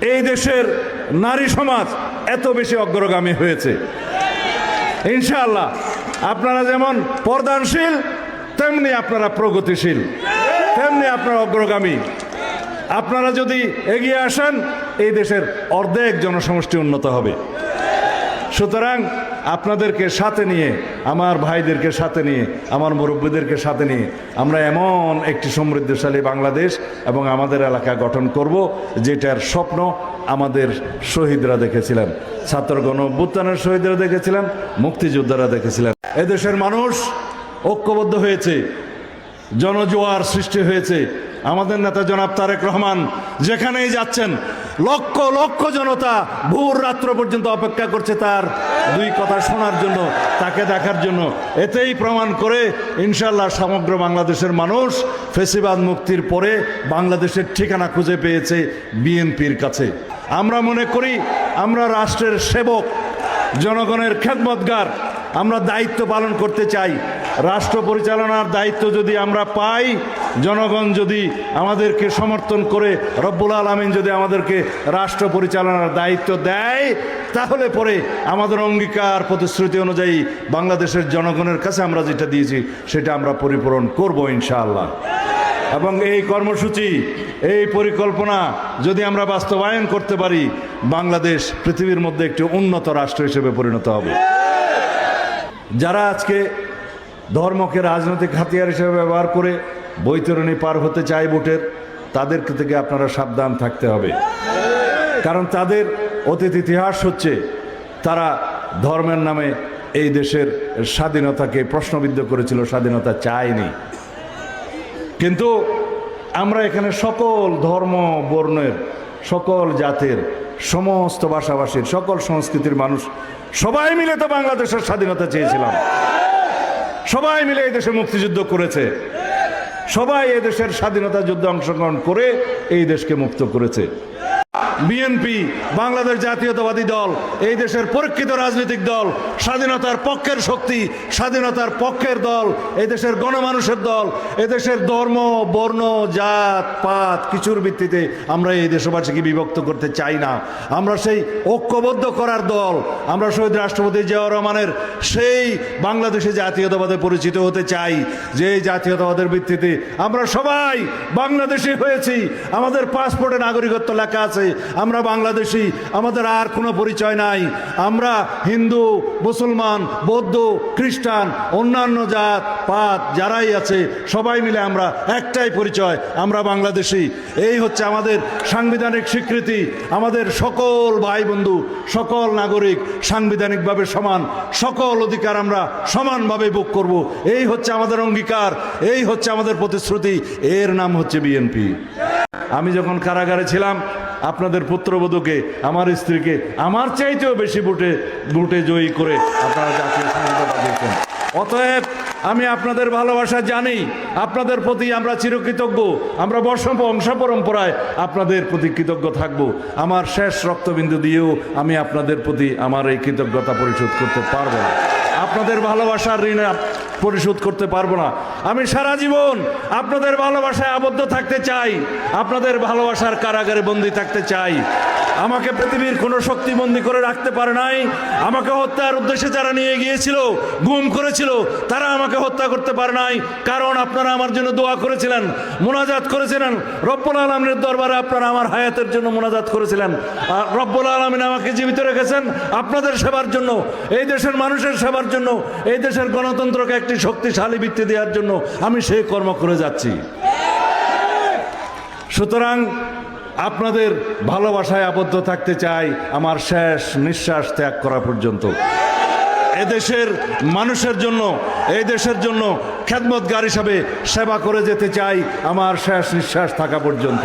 এই দেশের নারী সমাজ এত বেশি অগ্রগামী হয়েছে। ইনশাআল্লাহ, আপনারা যেমন পর্দানশীল, তেমনি আপনারা প্রগতিশীল, তেমনি আপনারা অগ্রগামী। আপনারা যদি এগিয়ে আসেন, এই দেশের অর্ধেক জনসমষ্টি উন্নত হবে। সুতরাং আপনাদেরকে সাথে নিয়ে, আমার ভাইদেরকে সাথে নিয়ে, আমার মুরব্বীদেরকে সাথে নিয়ে আমরা এমন একটি সমৃদ্ধশালী বাংলাদেশ এবং আমাদের এলাকা গঠন করব, যেটার স্বপ্ন আমাদের শহীদরা দেখেছিলেন, ছাত্র গণ অভ্যুত্থানের শহীদরা দেখেছিলেন, মুক্তিযোদ্ধারা দেখেছিলেন। এদেশের মানুষ ঐক্যবদ্ধ হয়েছে, জনজোয়ার সৃষ্টি হয়েছে আমাদের নেতা জনাব তারেক রহমান, যেখানেই যাচ্ছেন, লক্ষ লক্ষ জনতা ভোর রাত্র পর্যন্ত অপেক্ষা করছে তার দুই কথা শোনার জন্য, তাকে দেখার জন্য। এতেই প্রমাণ করে ইনশাল্লাহ সমগ্র বাংলাদেশের মানুষ ফেসিবাদ মুক্তির পরে বাংলাদেশের ঠিকানা খুঁজে পেয়েছে বিএনপির কাছে। আমরা মনে করি, আমরা রাষ্ট্রের সেবক, জনগণের খেদমতগার, আমরা দায়িত্ব পালন করতে চাই। রাষ্ট্র পরিচালনার দায়িত্ব যদি আমরা পাই, জনগণ যদি আমাদেরকে সমর্থন করে, রব্বুল আলমিন যদি আমাদেরকে রাষ্ট্র পরিচালনার দায়িত্ব দেয়, তাহলে পরে আমাদের অঙ্গীকার প্রতিশ্রুতি অনুযায়ী বাংলাদেশের জনগণের কাছে আমরা যেটা দিয়েছি, সেটা আমরা পরিপূরণ করব ইনশাআল্লাহ। এবং এই কর্মসূচি, এই পরিকল্পনা যদি আমরা বাস্তবায়ন করতে পারি, বাংলাদেশ পৃথিবীর মধ্যে একটি উন্নত রাষ্ট্র হিসেবে পরিণত হবে। যারা আজকে ধর্মকে রাজনৈতিক হাতিয়ার হিসেবে ব্যবহার করে বৈতরণী পার হতে চায় ভোটের, তাদের থেকে আপনারা সাবধান থাকতে হবে। কারণ তাদের অতীত ইতিহাস হচ্ছে, তারা ধর্মের নামে এই দেশের স্বাধীনতাকে প্রশ্নবিদ্ধ করেছিল, স্বাধীনতা চায়নি। কিন্তু আমরা এখানে সকল ধর্ম বর্ণের, সকল জাতের, সমস্ত ভাষাভাষীর, সকল সংস্কৃতির মানুষ সবাই মিলে তো বাংলাদেশের স্বাধীনতা চেয়েছিলাম। সবাই মিলে এই দেশে মুক্তিযুদ্ধ করেছে। সবাই এই দেশের স্বাধীনতা যুদ্ধে অংশগ্রহণ করে এই দেশকে মুক্ত করেছে। বিএনপি, বাংলাদেশ জাতীয়তাবাদী দল, এই দেশের পরীক্ষিত রাজনৈতিক দল, স্বাধীনতার পক্ষের শক্তি, স্বাধীনতার পক্ষের দল, এই দেশের গণমানুষের দল এদেশের ধর্ম, বর্ণ, জাত, পাত, কিছুর ভিত্তিতে আমরা এই দেশবাসীকে বিভক্ত করতে চাই না। আমরা সেই ঐক্যবদ্ধ করার দল, আমরা শহীদ রাষ্ট্রপতি জিয়াউর রহমানের সেই বাংলাদেশে জাতীয়তাবাদে পরিচিত হতে চাই, যে জাতীয়তাবাদের ভিত্তিতে আমরা সবাই বাংলাদেশি হয়েছি। আমাদের পাসপোর্টে নাগরিকত্ব লেখা আছে আমরা বাংলাদেশি, আমাদের আর কোনো পরিচয় নাই। আমরা হিন্দু, মুসলমান, বৌদ্ধ, খ্রিস্টান, অন্যান্য জাত, পাত, যারাই আছে, সবাই মিলে আমরা একটাই পরিচয়, আমরা বাংলাদেশি। এই হচ্ছে আমাদের সাংবিধানিক স্বীকৃতি, আমাদের সকল ভাই বন্ধু সকল নাগরিক সাংবিধানিকভাবে সমান, সকল অধিকার আমরা সমানভাবে ভোগ করব। এই হচ্ছে আমাদের অঙ্গীকার, এই হচ্ছে আমাদের প্রতিশ্রুতি, এর নাম হচ্ছে বিএনপি। আমি যখন কারাগারে ছিলাম আপনাদের পুত্রবধূকে, আমার স্ত্রীকে, আমার চাইতেও বেশি ভোটে ভোটে জয়ী করে আপনারা জাতীয় সংহিতা বাজিয়েছেন অতএব আমি আপনাদের ভালোবাসা জানি, আপনাদের প্রতি আমরা চিরকৃতজ্ঞ, আমরা বর্ষ বংশ পরম্পরায় আপনাদের প্রতি কৃতজ্ঞ থাকব। আমার শেষ রক্তবিন্দু দিয়েও আমি আপনাদের প্রতি আমার এই কৃতজ্ঞতা পরিশোধ করতে পারব আপনাদের ভালোবাসার ঋণ পরিশোধ করতে পারব না। আমি সারা জীবন আপনাদের ভালোবাসায় আবদ্ধ থাকতে চাই, আপনাদের ভালোবাসার কারাগারে বন্দি থাকতে চাই। আমাকে পৃথিবীর কোনো শক্তি বন্দি করে রাখতে পারে নাই। আমাকে হত্যার উদ্দেশ্যে যারা নিয়ে গিয়েছিল, গুম করেছিল, তারা আমাকে হত্যা করতে পারে নাই। কারণ আপনারা আমার জন্য দোয়া করেছিলেন, মোনাজাত করেছিলেন। রব্বুল আলমের দরবারে আপনারা আমার হায়াতের জন্য মোনাজাত করেছিলেন। আর রব্বুল আলমিন আমাকে জীবিত রেখেছেন আপনাদের সেবার জন্য, এই দেশের মানুষের সেবার জন্য, এই দেশের গণতন্ত্রকে একটি শক্তিশালী ভিত্তি দেওয়ার জন্য আমি সেই কর্ম করে যাচ্ছি। সুতরাং আপনাদের ভালোবাসায় আবদ্ধ থাকতে চাই, আমার শেষ নিঃশ্বাস ত্যাগ করা পর্যন্ত। এদেশের মানুষের জন্য, এই দেশের জন্য খেদমতগার হিসাবে সেবা করে যেতে চাই, আমার শেষ নিঃশ্বাস থাকা পর্যন্ত।